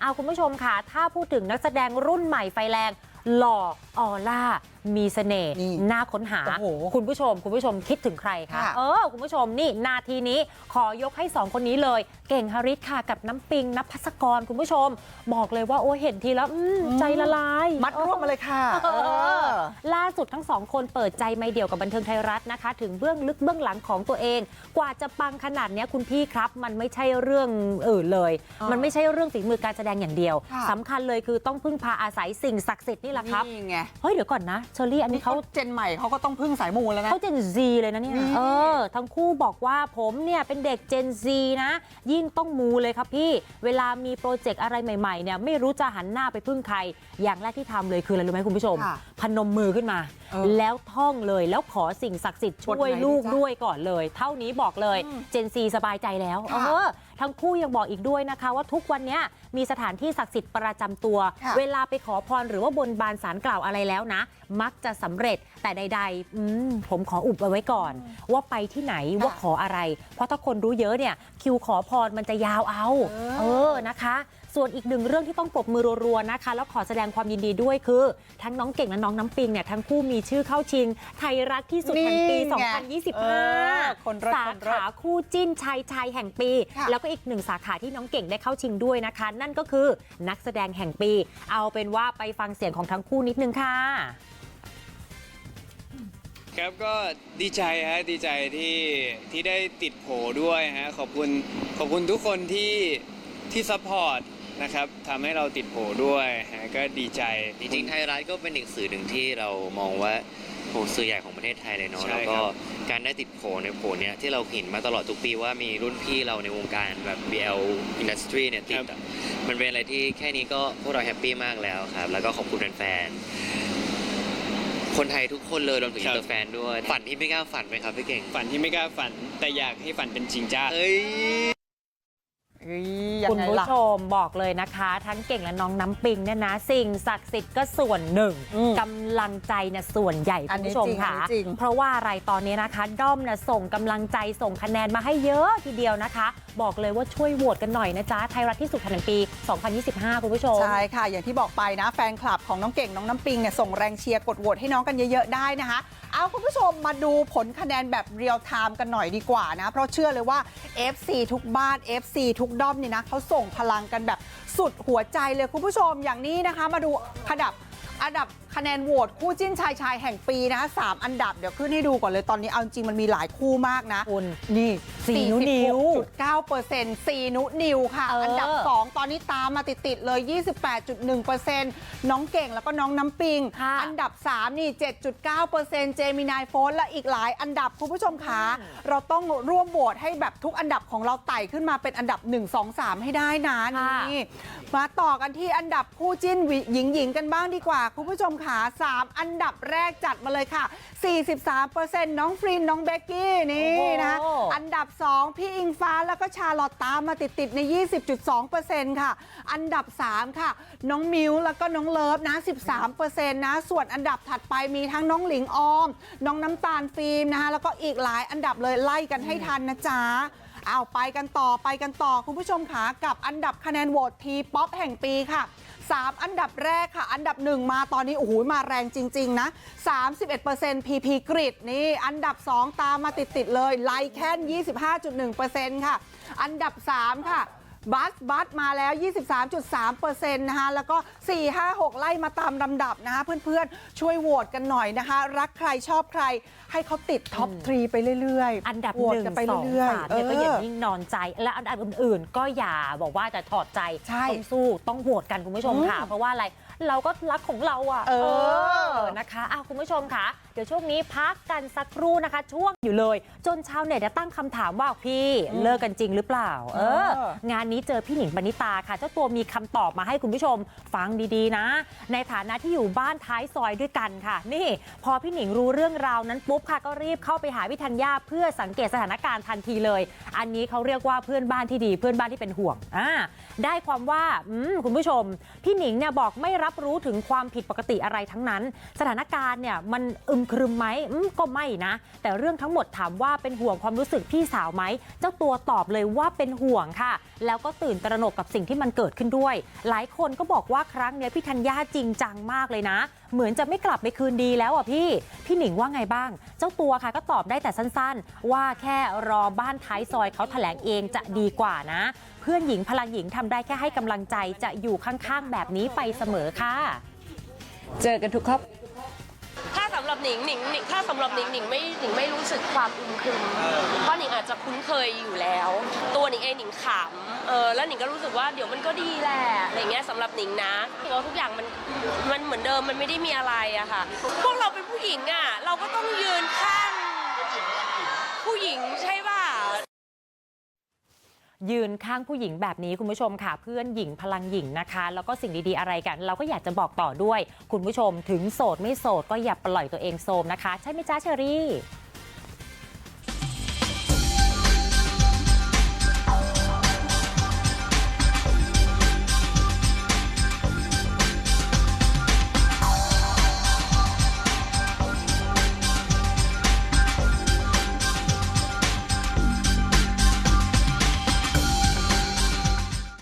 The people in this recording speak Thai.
เอาคุณผู้ชมค่ะถ้าพูดถึงนักแสดงรุ่นใหม่ไฟแรงหล่อออล่ามีเสน่ห์นี่น่าค้นหาโอ้โหคุณผู้ชม คุณผู้ชมคิดถึงใครคะค่ะเออ คุณผู้ชมนี่นาทีนี้ขอยกให้สองคนนี้เลย เก่งฮาริสค่ะกับน้ำปิงนภัสกรคุณผู้ชม บอกเลยว่าโอ้เห็นทีแล้วอืมใจละลาย มัดร่วมมาเลยค่ะเออเออล่าสุดทั้งสองคนเปิดใจไม่เดี่ยวกับบันเทิงไทยรัฐนะคะ ถึงเบื้องลึกเบื้องหลังของตัวเอง กว่าจะปังขนาดเนี้ยคุณพี่ครับ มันไม่ใช่เรื่องอื่นเลยอ๋อมันไม่ใช่เรื่องฝีมือการแสดงอย่างเดียวค่ะสำคัญเลยคือต้องพึ่งพาอาศัยสิ่งศักดิ์สิทธิ์นี่แหละครับนี่ไงเฮ้ยเดี๋ยวก่อนนะเชอรี่อันนี้นี่เขาเขาเจนใหม่เขาก็ต้องพึ่งสายมูแล้วนะ เขาเจนซีเลยนะเนี่ยนี่เออ ทั้งคู่บอกว่าผมเนี่ยเป็นเด็กเจนซีนะ ยิ่งต้องมูเลยครับพี่ เวลามีโปรเจกต์อะไรใหม่ๆเนี่ยไม่รู้จะหันหน้าไปพึ่งใคร อย่างแรกที่ทำเลยคืออะไรรู้ไหมคุณผู้ชม ค่ะพนมมือขึ้นมา เออแล้วท่องเลยแล้วขอสิ่งศักดิ์สิทธิ์บทช่วยไหนลูกดีจ๊ะด้วยก่อนเลย เท่านี้บอกเลยอืมเจนซีสบายใจแล้ว ค่ะ เออ ทั้งคู่ยังบอกอีกด้วยนะคะ ว่าทุกวันเนี้ยมีสถานที่ศักดิ์สิทธิ์ประจำตัว ค่ะเวลาไปขอพรหรือว่าบนบานสารกล่าวอะไรแล้วนะ มักจะสำเร็จแต่ใดๆอืมผมขออุบเอาไว้ก่อน ว่าไปที่ไหนว่าขออะไร เพราะถ้าคนรู้เยอะเนี่ยคิวขอพรมันจะยาวเอา เออ เออนะคะส่วนอีกหนึ่งเรื่องที่ต้องปรบมือรัวๆนะคะ แล้วขอแสดงความยินดีด้วยคือ ทั้งน้องเก่งและน้องน้ำปิงเนี่ยทั้งคู่มีชื่อเข้าชิง ไทยรัฐที่สุดแห่งปี นี่ไงเออคนเลิศ2025สาคนเลิศ ขาคู่จิ้นชายชายแห่งปี ค่ะ แล้วก็อีกหนึ่งสาขาที่น้องเก่งได้เข้าชิงด้วยนะคะ นั่นก็คือนักแสดงแห่งปี เอาเป็นว่าไปฟังเสียงของทั้งคู่นิดนึงค่ะ ครับก็ดีใจฮะดีใจที่ที่ได้ติดโผด้วยฮะขอบคุณขอบคุณทุกคนที่ที่ซัพพอร์ต นะครับทำให้เราติดโผด้วยฮะก็ดีใจ จริงๆไทยรัฐก็เป็นอีกสื่อหนึ่งที่เรามองว่าโหสื่อใหญ่ของประเทศไทยเลยเนาะใช่แล้วก็ครับ การได้ติดโผในโผเนี้ยที่เราเห็นมาตลอดทุกปีว่ามีรุ่นพี่เราในวงการแบบ BL industry เนี่ยติดอะมันเป็นอะไรที่แค่นี้ก็พวกเราแฮปปี้มากแล้วครับ แล้วก็ขอบคุณแฟนๆคนไทยทุกคนเลยรวมถึงอินเตอร์แฟนด้วย ฝันที่ไม่กล้าฝันไหมครับพี่เก่ง ฝันที่ไม่กล้าฝัน แต่อยากให้ฝันเป็นจริงจ้า เฮ้ยเอ้ยยัง คุณไงผู้ล่ะชมบอกเลยนะคะ ทั้งเก่งและน้องน้ำปิงเนี่ยนะ สิ่งศักดิ์สิทธิ์ก็ส่วนหนึ่งอืมกำลังใจเนี่ยส่วนใหญ่อัคุนณนี้ผู้ชมจริงค่ะอันนี้จริงเพราะว่าอะไรตอนนี้นะคะด้อมเนี่ยส่งกำลังใจส่งคะแนนมาให้เยอะทีเดียวนะคะ บอกเลยว่าช่วยโหวตกันหน่อยนะจ๊ะไทยรัฐที่สุดแห่งปี 2025 คุณผู้ชม ใช่ค่ะ อย่างที่บอกไปนะแฟนคลับของน้องเก่งน้องน้ำปิงเนี่ยส่งแรงเชียร์กดโหวตให้น้องกันเยอะๆได้นะคะ เอาคุณผู้ชมมาดูผลคะแนนแบบเรียลไทม์กันหน่อยดีกว่านะเพราะเชื่อเลยว่า FC ทุกบ้าน FC ทุกด้อมเนี่ยนะเขาส่งพลังกันแบบสุดหัวใจเลยคุณผู้ชมอย่างนี้นะคะมาดูอันดับอันดับคะแนนโหวตคู่จิ้นชายชายแห่งปีนะคะสามอันดับเดี๋ยวขึ้นให้ดูก่อนเลยตอนนี้เอาจริงมันมีหลายคู่มากนะคุณนี่สี่นิ้วนิ้ว9เปอร์เซ็นต์4นุนิวค่ะเอออัอันดับ2ตอนนี้ตามมาติดๆเลย 28.1เปอร์เซ็นต์น้องเก่งแล้วก็น้องน้ำปิงค่ะอันดับ3นี่ 7.9เปอร์เซ็นต์เจมินายโฟนและอีกหลายอันดับคุณผู้ชมคะเราต้องร่วมโหวตให้แบบทุกอันดับของเราไต่ขึ้นมาเป็นอันดับ 1 2 3 ให้ได้นะค่ะนี่มาต่อกันที่อันดับคู่จิ้นหญิงหญิงๆกันบ้างดีกว่าคุณผู้ชมค่ะ3อันดับแรกจัดมาเลยค่ะ 43%น้องฟรินน้องเบกกี้นี่นะโอ้โหอันดับ 2 พี่อิงฟ้าแล้วก็ชาลอตตามมาติดๆใน 20.2%ค่ะ อันดับ 3 ค่ะ น้องมิวแล้วก็น้องเลิฟนะ 13%นะส่วนอันดับถัดไปมีทั้งน้องหลิงออม น้องน้ำตาลฟิล์มนะคะแล้วก็อีกหลายอันดับเลยไล่กันให้ทันนะจ๊ะ เอาไปกันต่อไปกันต่อคุณผู้ชมค่ะกับอันดับคะแนนโหวตทีป๊อปแห่งปีค่ะ 3 อันดับแรกค่ะ อันดับ 1 มาตอนนี้โอ้โหมาแรงจริง ๆ นะ 31% PP กริดนี่ อันดับ 2 ตามมาติด ๆ เลยไลแคน25.1%ค่ะ อันดับ 3 ค่ะ บัสบัสมาแล้ว 23.3%นะคะแล้วก็ 4 5 6 ไล่มาตามลำดับนะคะเพื่อนๆ ช่วยโหวตกันหน่อยนะคะ รักใครชอบใครให้เขาติดท็อปทรีไปเรื่อยๆ อันดับโหวหตนึ่งกันไปสองเรื่อยสามๆเนี่ยก็อย่าเออนิ่งนอนใจ และอันดับอื่นๆ ก็อย่าบอกว่าจะถอดใจ ใช่ ต้องสู้ต้องโหวตกันคุณผู้ชมค่ะอืมเพราะว่าอะไร เราก็รักของเราอะ เออนะคะอ้าวคุณผู้ชมค่ะ เดี๋ยวช่วงนี้พักกันสักครู่นะคะ ช่วงอยู่เลย จนชาวเน็ตจะตั้งคำถามว่าพี่เลิกกันจริงหรือเปล่าเออเออ งานนี้เจอพี่หนิงปณิตาค่ะ เจ้าตัวมีคำตอบมาให้คุณผู้ชมฟังดีๆนะ ในฐานะที่อยู่บ้านท้ายซอยด้วยกันค่ะ นี่ พอพี่หนิงรู้เรื่องราวนั้นปุ๊บค่ะก็รีบเข้าไปหาพี่ธัญญาเพื่อสังเกตสถานการณ์ทันทีเลย อันนี้เขาเรียกว่าเพื่อนบ้านที่ดีเพื่อนบ้านที่เป็นห่วงอ่าได้ความว่าอืมคุณผู้ชม พี่หนิงเนี่ยบอกไม่รับรู้ถึงความผิดปกติอะไรทั้งนั้น สถานการณ์เนี่ยมันอึมครึมไหมมก็ไม่นะ แต่เรื่องทั้งหมดถามว่าเป็นห่วงความรู้สึกพี่สาวไหมเจ้าตัวตอบเลยว่าเป็นห่วงค่ะ แล้วก็ตื่นตระหนกกับสิ่งที่มันเกิดขึ้นด้วย หลายคนก็บอกว่าครั้งเนี้ยพี่ธัญญาจริงจังมากเลยนะ เหมือนจะไม่กลับไปคืนดีแล้วอะพี่ พี่หนิงว่าไงบ้าง เจ้าตัวค่ะก็ตอบได้แต่สั้นๆ ว่าแค่รอบ้านท้ายซอยเขาแถลงเองจะดีกว่านะ เพื่อนหญิงพลังหญิงทำได้แค่ให้กำลังใจจะอยู่ข้างๆแบบนี้ไปเสมอค่ะ เจอกันทุกครอบ หรับหนิงหนิงหนิงถ้าสำหรับหนิงหนิงไม่หนิงไม่รู้สึกความอึมครึมเพราะหนิงอาจจะคุ้นเคยอยู่แล้ว ตัวหนิงเองหนิงขำเออแล้วหนิงก็รู้สึกว่าเดี๋ยวมันก็ดีแหละอะไรเงี้ยสำหรับหนิงนะเพราะทุกอย่างมันมันเหมือนเดิมมันไม่ได้มีอะไรอะค่ะ พวกเราเป็นผู้หญิงอะเราก็ต้องยืนข้างผู้หญิง ยืนข้างผู้หญิงแบบนี้คุณผู้ชมค่ะ เพื่อนหญิงพลังหญิงนะคะ แล้วก็สิ่งดีๆอะไรกัน เราก็อยากจะบอกต่อด้วย คุณผู้ชมถึงโสดไม่โสดก็อย่าปล่อยตัวเองโสมนะคะ ใช่ไหมจ้าเชอรี่